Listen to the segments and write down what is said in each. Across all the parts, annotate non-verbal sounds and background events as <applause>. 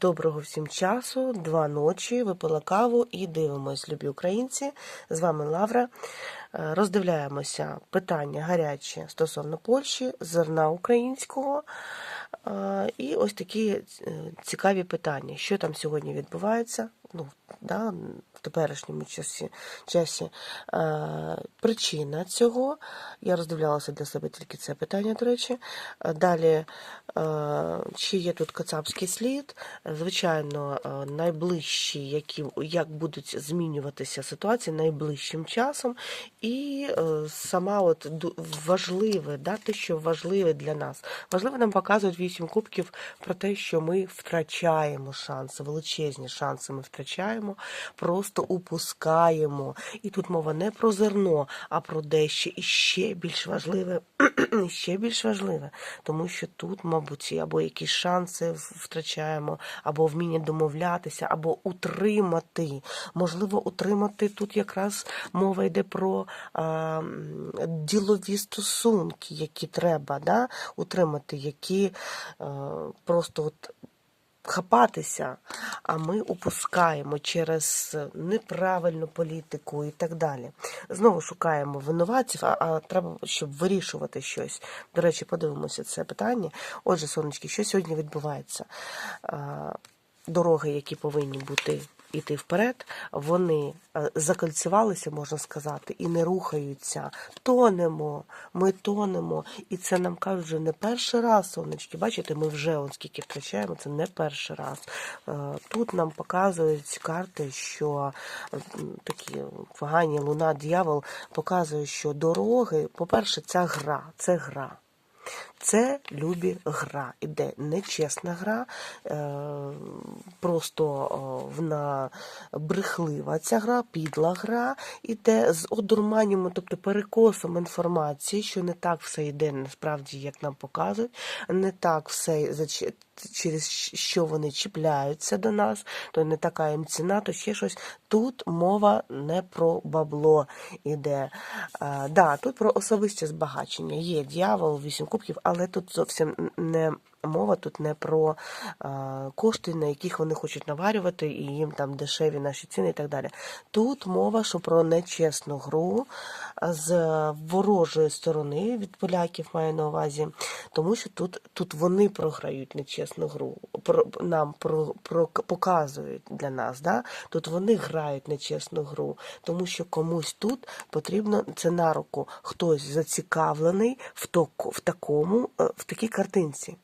Доброго всім часу, два ночі, випила каву і дивимось, любі українці. З вами Лавра. Е, Роздивляємося питання гарячі стосовно Польщі, зерна українського. І ось такі е, цікаві питання, що там сьогодні відбувається. Ну, да, в теперішньому часі, часі причина цього. Я роздивлялася для себе тільки це питання, до речі. Далі, чи є тут кацапський слід? Звичайно, найближчі, які як будуть змінюватися ситуації найближчим часом, і е, сама от важливе, да, те, що важливе для нас. Важливо нам показують вісім кубків про те, що ми втрачаємо шанси, величезні шанси ми втрачаємо, просто упускаємо. І тут мова не про зерно, а про дещо і ще більш важливе, <clears throat> ще більш важливе, тому що тут, мабуть, або якісь шанси втрачаємо, або вміння домовлятися, або утримати. Можливо, утримати тут якраз мова йде про а, ділові стосунки, які треба да, утримати, які просто от хапатися, а ми упускаємо через неправильну політику і так далі. Знову шукаємо винуватців, а, а треба, щоб вирішувати щось. До речі, подивимося це питання. Отже, сонечки, що сьогодні відбувається? Дороги, які повинні бути іти вперед, вони е, закольцювалися, можна сказати, і не рухаються. Тонемо, ми тонемо. І це нам кажуть вже не перший раз, сонечки. Бачите, ми вже он скільки втрачаємо, це не перший раз. Е, Тут нам показують карти, що е, такі погані луна, дьявол показує, що дороги, по-перше, ця гра, це гра. Це любі гра. Іде нечесна гра, е, просто вона брехлива ця гра, підла гра, іде з одурманням, тобто перекосом інформації, що не так все йде насправді, як нам показують, не так все через що вони чіпляються до нас, то не така їм ціна, то ще щось. Тут мова не про бабло іде. Да, тут про особисте збагачення. Є дьявол, вісім кубків, але тут зовсім не мова тут не про а, кошти, на яких вони хочуть наварювати, і їм там дешеві наші ціни і так далі. Тут мова, що про нечесну гру з ворожої сторони від поляків маю на увазі, тому що тут, тут вони програють нечесну гру, нам про, про, показують для нас. Да? Тут вони грають нечесну гру, тому що комусь тут потрібно це на руку. Хтось зацікавлений в, току, в, такому, е, в такій картинці.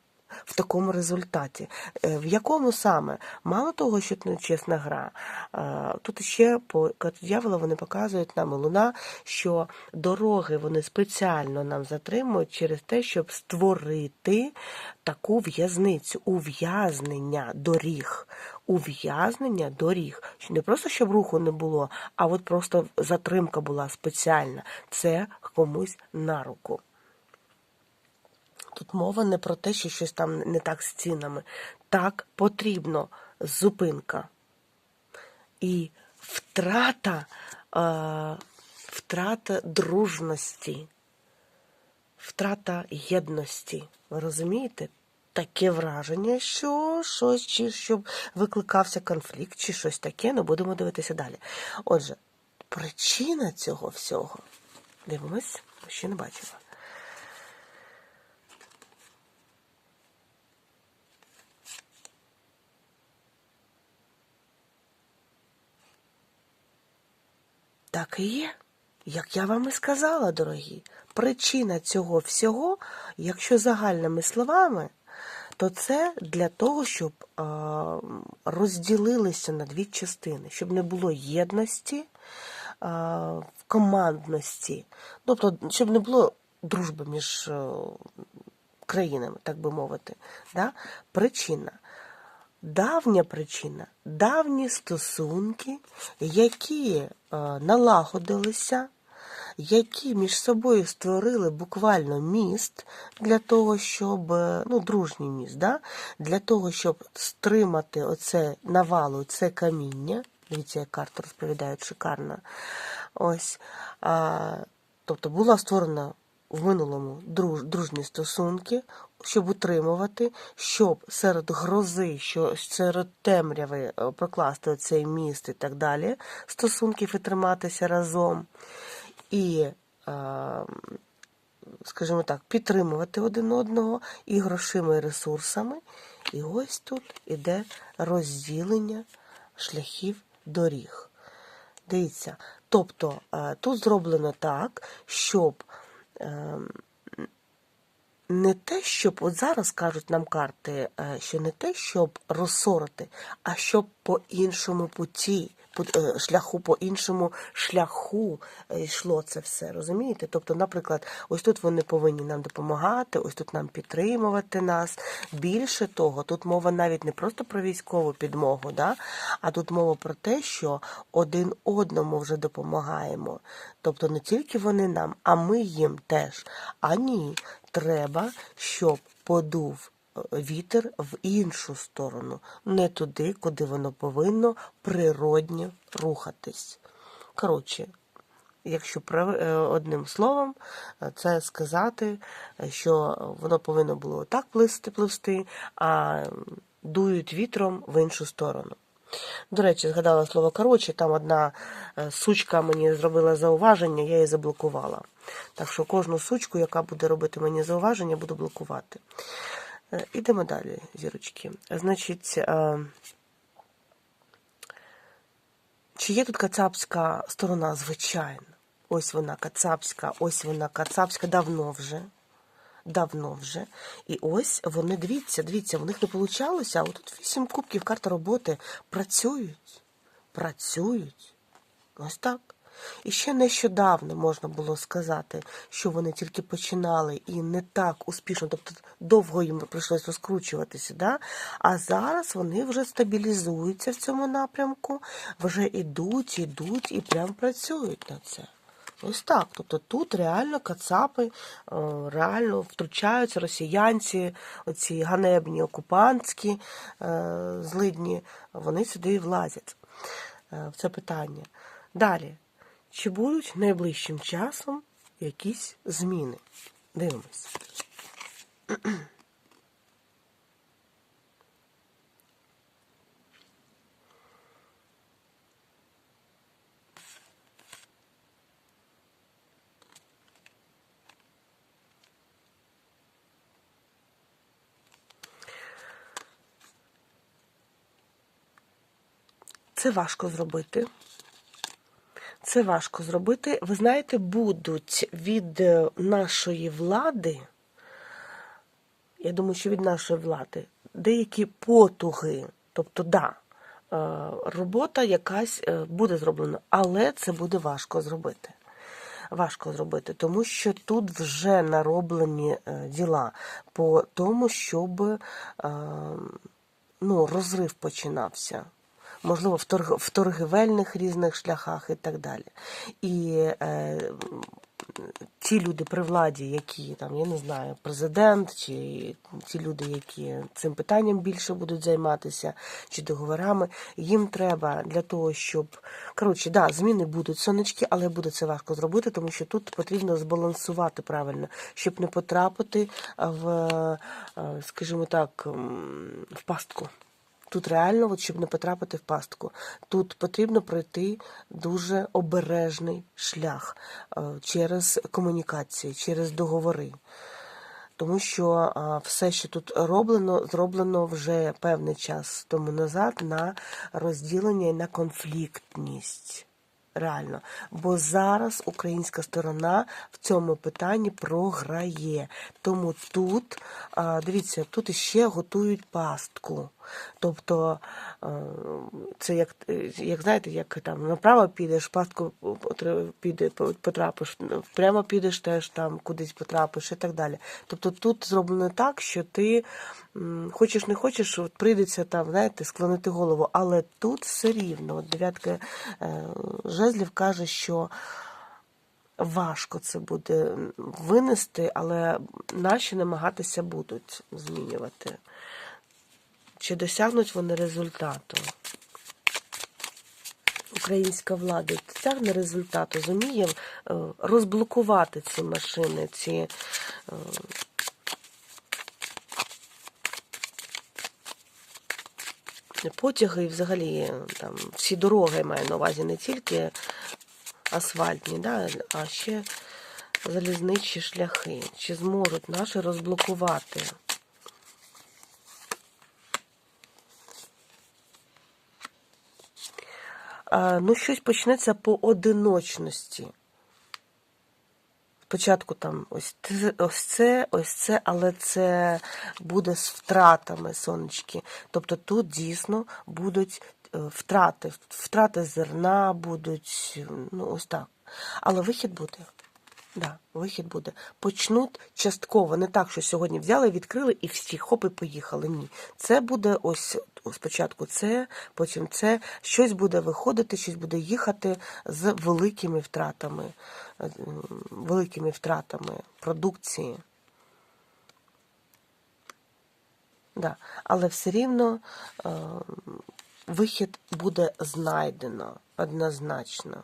В такому результаті. Е, В якому саме? Мало того, що нечесна гра. е, Тут ще по дьявола вони показують нам і луна, що дороги вони спеціально нам затримують через те, щоб створити таку в'язницю, ув'язнення доріг. Ув'язнення доріг. Не просто щоб руху не було, а от просто затримка була спеціальна. Це комусь на руку. Тут мова не про те, що щось там не так з цінами. Так потрібно зупинка. І втрата, е, втрата дружності, втрата єдності. Ви розумієте? Таке враження, що щось, чи щоб викликався конфлікт, чи щось таке, ну будемо дивитися далі. Отже, причина цього всього. Дивимось, ще не бачила. Так і є. Як я вам і сказала, дорогі, причина цього всього, якщо загальними словами, то це для того, щоб розділилися на дві частини, щоб не було єдності, командності, тобто, щоб не було дружби між країнами, так би мовити. Да? Причина. Давня причина, давні стосунки, які налагодилися, які між собою створили буквально міст для того, щоб е, ну, дружній міст, да? для того, щоб стримати оце навалу, це каміння. Дивіться, як карта розповідають шикарно. Ось. А, тобто була створена в минулому друж, дружні стосунки, щоб утримувати, щоб серед грози, що серед темряви е, прокласти цей міст і так далі, стосунків і триматися разом. І е, скажімо так, підтримувати один одного і грошима, і ресурсами. І ось тут іде розділення шляхів доріг. Дивіться, тобто е, тут зроблено так, щоб е, не те, щоб от зараз кажуть нам карти, е, що не те, щоб розсорити, а щоб по іншому путі, по е, шляху, по іншому шляху е, йшло це все. Розумієте? Тобто, наприклад, ось тут вони повинні нам допомагати, ось тут нам підтримувати нас. Більше того, тут мова навіть не просто про військову підмогу, да? а тут мова про те, що один одному вже допомагаємо. Тобто не тільки вони нам, а ми їм теж. А ні, треба, щоб подув е, вітер в іншу сторону, не туди, куди воно повинно природньо рухатись. Коротше, якщо е, одним словом, е, це сказати, що воно повинно було так пливсти, пливсти, а дують вітром в іншу сторону. До речі, згадала слово коротше, там одна е, сучка мені зробила зауваження, я її заблокувала. Так що кожну сучку, яка буде робити мені зауваження, буду блокувати. Е, Ідемо далі, зірочки. Значить, е, чи є тут кацапська сторона? Звичайно. Ось вона кацапська, ось вона кацапська, давно вже. Давно вже. І ось вони, дивіться, дивіться, в них не вийшло, а отут вісім кубків карта роботи працюють. Працюють. Ось так. І ще нещодавно можна було сказати, що вони тільки починали і не так успішно, тобто довго їм прийшлось розкручуватися, да? а зараз вони вже стабілізуються в цьому напрямку, вже ідуть, ідуть і прям працюють на це. Ось так. Тобто тут реально кацапи, е, реально втручаються росіянці, оці ганебні окупантські е, злидні, вони сюди і влазять е, в це питання. Далі. Чи будуть найближчим часом якісь зміни? Дивимось. Це важко зробити. Це важко зробити. Ви знаєте, будуть від е, нашої влади, я думаю, що від нашої влади, деякі потуги. Тобто, да, е, робота якась е, буде зроблена, але це буде важко зробити. Важко зробити, тому що тут вже нароблені діла по тому, щоб ну, розрив починався можливо, в, торг, в торгівельних різних шляхах і так далі. І е, ті люди при владі, які там, я не знаю, президент, чи ті люди, які цим питанням більше будуть займатися, чи договорами, їм треба для того, щоб коротше, да, зміни будуть сонечки, але буде це важко зробити, тому що тут потрібно збалансувати правильно, щоб не потрапити в, е, скажімо так, в пастку. Тут реально, от, щоб не потрапити в пастку, тут потрібно пройти дуже обережний шлях е, через комунікації, через договори. Тому що все, що тут роблено, зроблено вже певний час тому назад на розділення і на конфліктність. Реально, бо зараз українська сторона в цьому питанні програє. Тому тут, дивіться, тут іще готують пастку. Тобто, е, це як, як знаєте, як там направо підеш, пастку піде, потрапиш, прямо підеш теж там кудись потрапиш і так далі. Тобто тут зроблено так, що ти хочеш не хочеш, от прийдеться там, знаєте, склонити голову, але тут все рівно. От дев'ятка е, жезлів каже, що. Важко це буде винести, але наші намагатися будуть змінювати. Чи досягнуть вони результату? українська влада досягне результату, зуміє е, розблокувати ці машини, ці е, потяги і взагалі е, там всі дороги маю на увазі не тільки асфальтні, да, а ще залізничі шляхи. Чи зможуть наші розблокувати? Ну, щось почнеться по одиночності. Спочатку там ось це, ось це, але це буде з втратами сонечки. Тобто тут дійсно будуть е, втрати, втрати зерна будуть, ну ось так. Але вихід буде. Да, вихід буде. Почнуть частково, не так, що сьогодні взяли, відкрили і всі хоп і поїхали. Ні. Це буде ось спочатку це, потім це. Щось буде виходити, щось буде їхати з великими втратами, е, великими втратами продукції. Да. Але все рівно е, вихід буде знайдено однозначно.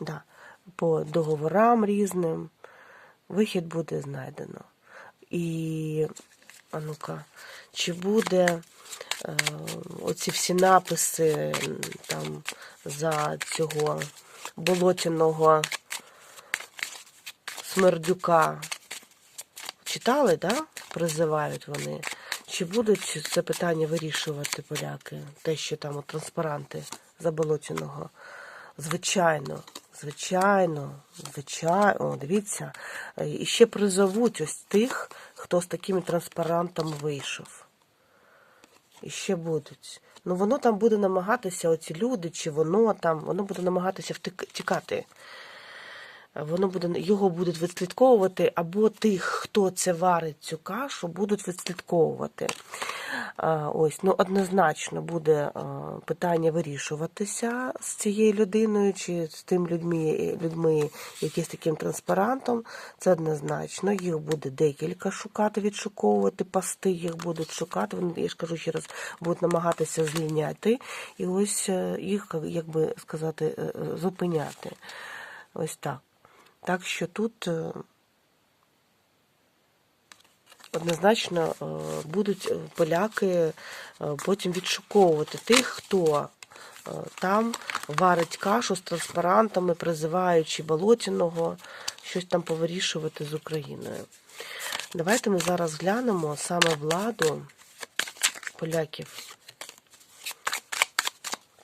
Да. По договорам різним вихід буде знайдено. І, ну-ка, чи буде е, оці всі написи там за цього болотяного смердюка читали, да? Призивають вони. Чи будуть це питання вирішувати поляки? Те, що там от транспаранти заболоченого? Звичайно, звичайно, звичайно. О, дивіться. Е, І ще призовуть ось тих, хто з такими транспарантами вийшов. І ще будуть. Ну воно там буде намагатися, оці люди, чи воно там, воно буде намагатися втікати. Воно буде, його будуть відслідковувати, або тих, хто це варить цю кашу, будуть відслідковувати. Ось, ну однозначно буде питання вирішуватися з цією людиною чи з тим людьми, людьми, які з таким транспарантом. Це однозначно. Їх буде декілька шукати, відшуковувати, пасти їх будуть шукати. Вони, я ж кажу ще раз, будуть намагатися зліняти і ось е, їх, як би сказати, е, е, зупиняти. Ось так. Так що тут однозначно е, будуть е, поляки е, потім відшуковувати тих, хто там варить кашу з транспарантами, призиваючи Болотіного, щось там повирішувати з Україною. Давайте ми зараз глянемо саме владу поляків.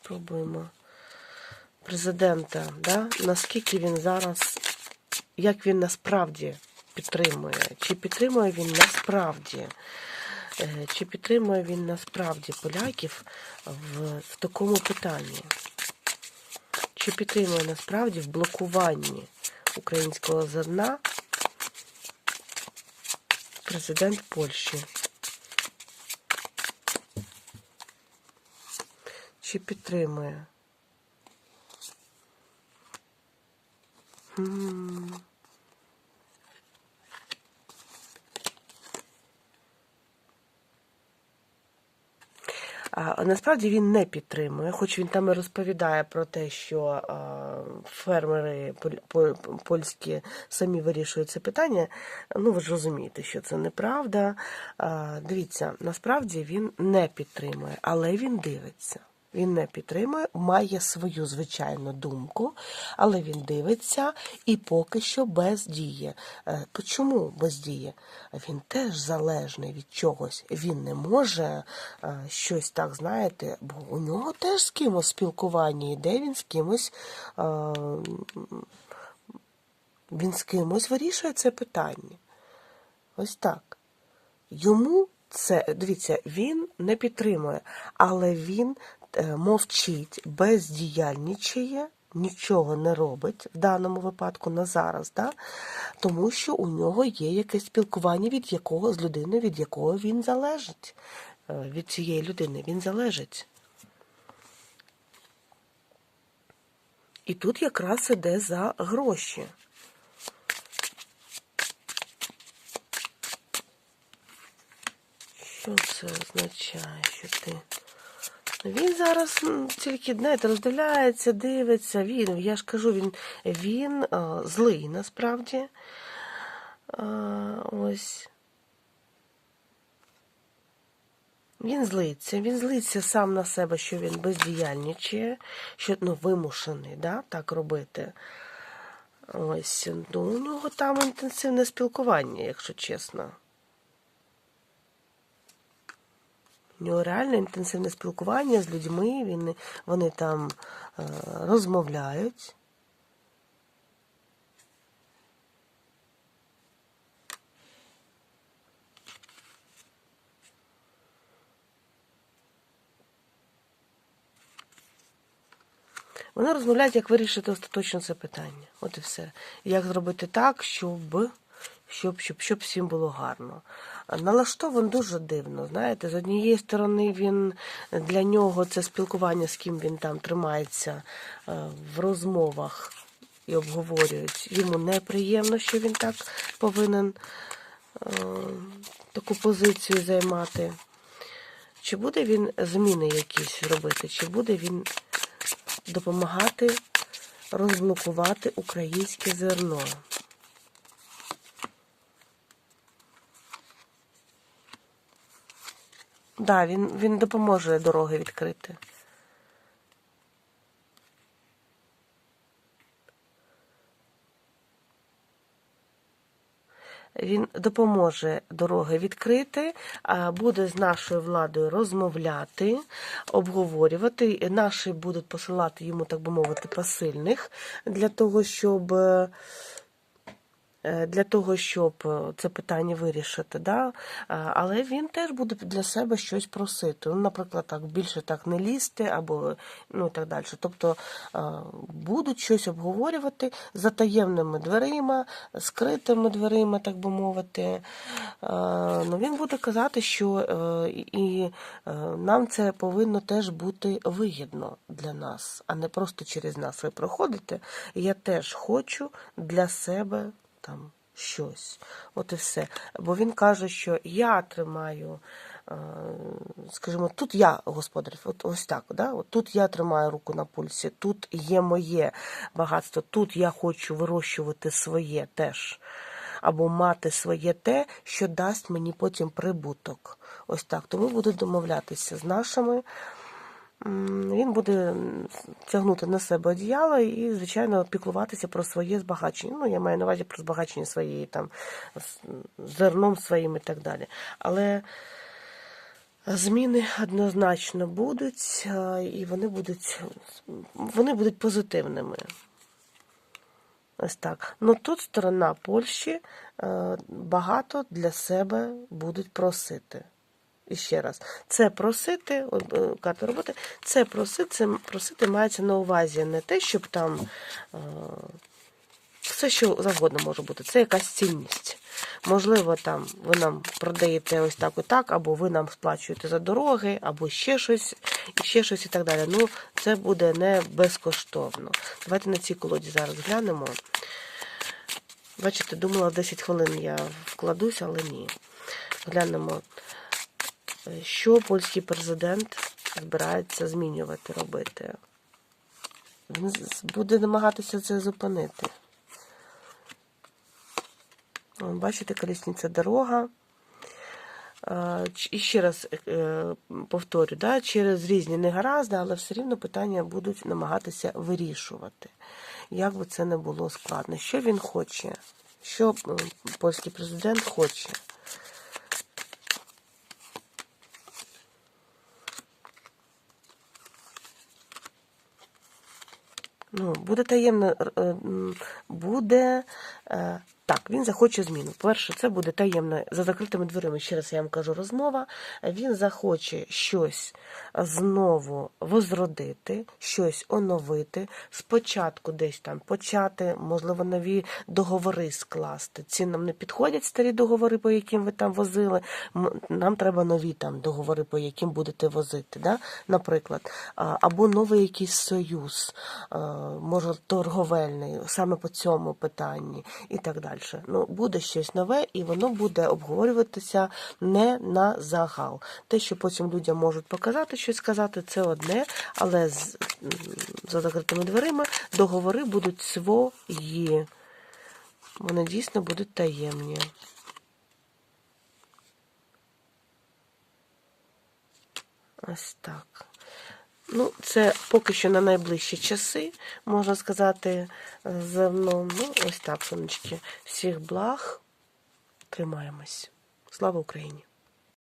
Пробуємо президента, да? наскільки він зараз, як він насправді підтримує, чи підтримує він насправді, е, чи підтримує він насправді поляків в, в такому питанні, чи підтримує насправді в блокуванні українського зерна президент Польщі. Чи підтримує? М. А, насправді він не підтримує, хоч він там і розповідає про те, що фермери поль- польські самі вирішують це питання. Ну, ви ж розумієте, що це неправда. Дивіться, насправді він не підтримує, але він дивиться. Він не підтримує, має свою звичайну думку, але він дивиться і поки що бездіє. Е, по Чому бездіє? Він теж залежний від чогось. Він не може е, щось так, знаєте, бо у нього теж з кимось спілкування йде, він з кимось. е, Він з кимось вирішує це питання. Ось так. Йому це, дивіться, він не підтримує, але він е, мовчить, бездіяльничає, нічого не робить в даному випадку на зараз, да? тому що у нього є якесь спілкування, від якого з людиною, від якого він залежить. Е, Від цієї людини він залежить. І тут якраз іде за гроші. Що це означає, що ти Він зараз тільки, знаєте, роздивляється, дивиться. Він, я ж кажу, він, він а, злий насправді. А, ось. Він злиться, він злиться сам на себе, що він бездіяльничає, що ну, вимушений да, так робити. Ось, ну, у нього там інтенсивне спілкування, якщо чесно. У нього реально інтенсивне спілкування з людьми, він, вони там е, розмовляють. Вони розмовляють, як вирішити остаточно це питання. От і все. Як зробити так, щоб, щоб, щоб, щоб всім було гарно. А Налаштований дуже дивно. Знаєте, з однієї сторони, він для нього це спілкування, з ким він там тримається е, в розмовах і обговорюють. Йому неприємно, що він так повинен е, таку позицію займати. Чи буде він зміни якісь робити, чи буде він допомагати розблокувати українське зерно. Да, він, він допоможе дороги відкрити. Він допоможе дороги відкрити, буде з нашою владою розмовляти, обговорювати. Наші будуть посилати йому, так би мовити, посильних для того, щоб. Е, Для того, щоб е, це питання вирішити, да? Але він теж буде для себе щось просити. Ну, наприклад, так більше так не лізти, або ну і так далі. Тобто е, будуть щось обговорювати за таємними дверима, скритими дверима, так би мовити. Е, Ну, він буде казати, що е, і е, нам це повинно теж бути вигідно для нас, а не просто через нас ви проходите. Я теж хочу для себе там щось. От і все. Бо він каже, що я тримаю, е, скажімо, тут я господар, от ось так, да? от тут я тримаю руку на пульсі, тут є моє багатство, тут я хочу вирощувати своє теж. Або мати своє те, що дасть мені потім прибуток. Ось так. Тому буду домовлятися з нашими. Він буде тягнути на себе одіяло і, звичайно, піклуватися про своє збагачення. Ну, я маю на увазі про збагачення своєї там зерном своїм і так далі. Але зміни однозначно будуть, і вони будуть, вони будуть позитивними. Ось так. Ну тут сторона Польщі е, багато для себе будуть просити. І ще раз, це просити, е, карта роботи, це просити, це просити мається на увазі не те, щоб там е, все, що завгодно може бути, це якась цінність. Можливо, там ви нам продаєте ось так, отак, або ви нам сплачуєте за дороги, або ще щось, і ще щось і так далі. Ну, це буде не безкоштовно. Давайте на цій колоді зараз глянемо. Бачите, думала 10 хвилин я вкладусь, але ні. Глянемо, що польський президент збирається змінювати, робити. Він буде намагатися це зупинити. Бачите, колісниця дорога. І ще раз е, повторю, да, через різні негаразди, але все рівно питання будуть намагатися вирішувати. Як би це не було складно. Що він хоче? Що польський президент хоче? Ну, буде таємно, е, буде. Так, він захоче зміну. Перше, це буде таємно за закритими дверима. Ще раз я вам кажу розмова. Він захоче щось знову возродити, щось оновити. Спочатку десь там почати, можливо, нові договори скласти. Ці нам не підходять старі договори, по яким ви там возили. Нам треба нові там договори, по яким будете возити. Да? Наприклад, або новий якийсь союз, може торговельний, саме по цьому питанні і так далі. Далі. Ну, буде щось нове, і воно буде обговорюватися не на загал. Те, що потім людям можуть показати, щось сказати, це одне, але з, за закритими дверима договори будуть свої. Вони дійсно будуть таємні. Ось так. Ну, це поки що на найближчі часи, можна сказати, зерно. Ну, ось так, сонечки. Всіх благ. Тримаємось. Слава Україні!